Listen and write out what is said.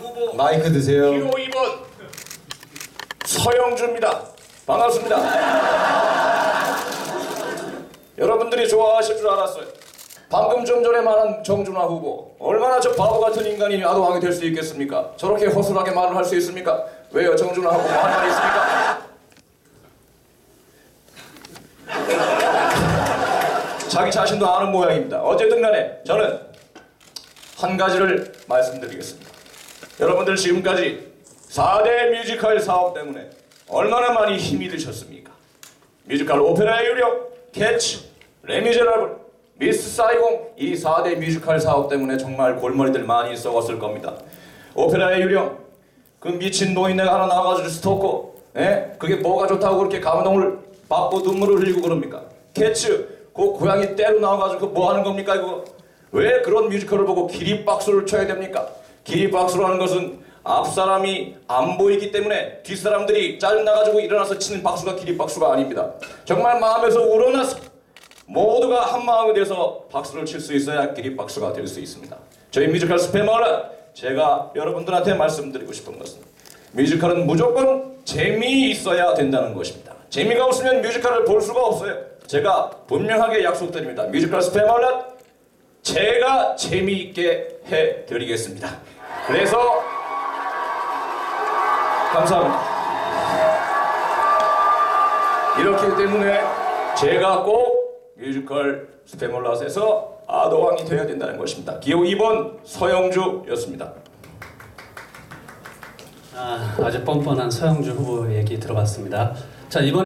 후보 마이크 드세요. 기호 2번 서영주입니다. 반갑습니다. 여러분들이 좋아하실 줄 알았어요. 방금 좀 전에 말한 정준하 후보 얼마나 저 바보 같은 인간이 아도왕이 될 수 있겠습니까? 저렇게 허술하게 말을 할 수 있습니까? 왜요? 정준하 후보 할 말이 있습니까? 자기 자신도 아는 모양입니다. 어쨌든 간에 저는 한 가지를 말씀드리겠습니다. 여러분들 지금까지 4대 뮤지컬 사업 때문에 얼마나 많이 힘이 드셨습니까? 뮤지컬 오페라의 유령, 캐치, 레미제라블, 미스 사이공 이 4대 뮤지컬 사업 때문에 정말 골머리들 많이 썩었을 겁니다. 오페라의 유령, 그 미친 노인네가 하나 나와가지고 스토커, 예? 그게 뭐가 좋다고 그렇게 감동을 받고 눈물을 흘리고 그럽니까? 캐츠, 그 고양이 떼로 나와가지고 그거 뭐 하는 겁니까 이거? 왜 그런 뮤지컬을 보고 기립박수를 쳐야 됩니까? 기립박수라는 것은 앞 사람이 안 보이기 때문에 뒷 사람들이 짜증나가지고 일어나서 치는 박수가 기립박수가 아닙니다. 정말 마음에서 우러나서 모두가 한 마음이 돼서 박수를 칠 수 있어야 기립박수가 될 수 있습니다. 저희 뮤지컬 스페머는 제가 여러분들한테 말씀드리고 싶은 것은 뮤지컬은 무조건 재미있어야 된다는 것입니다. 재미가 없으면 뮤지컬을 볼 수가 없어요. 제가 분명하게 약속드립니다. 뮤지컬 스페머는 제가 재미있게 해드리겠습니다. 그래서 감사합니다. 이렇기 때문에 제가 꼭 뮤지컬 스페몰라스에서 아도왕이 되어야 된다는 것입니다. 기호 2번 서영주였습니다. 아, 아주 뻔뻔한 서영주 후보 얘기 들어봤습니다. 자 이번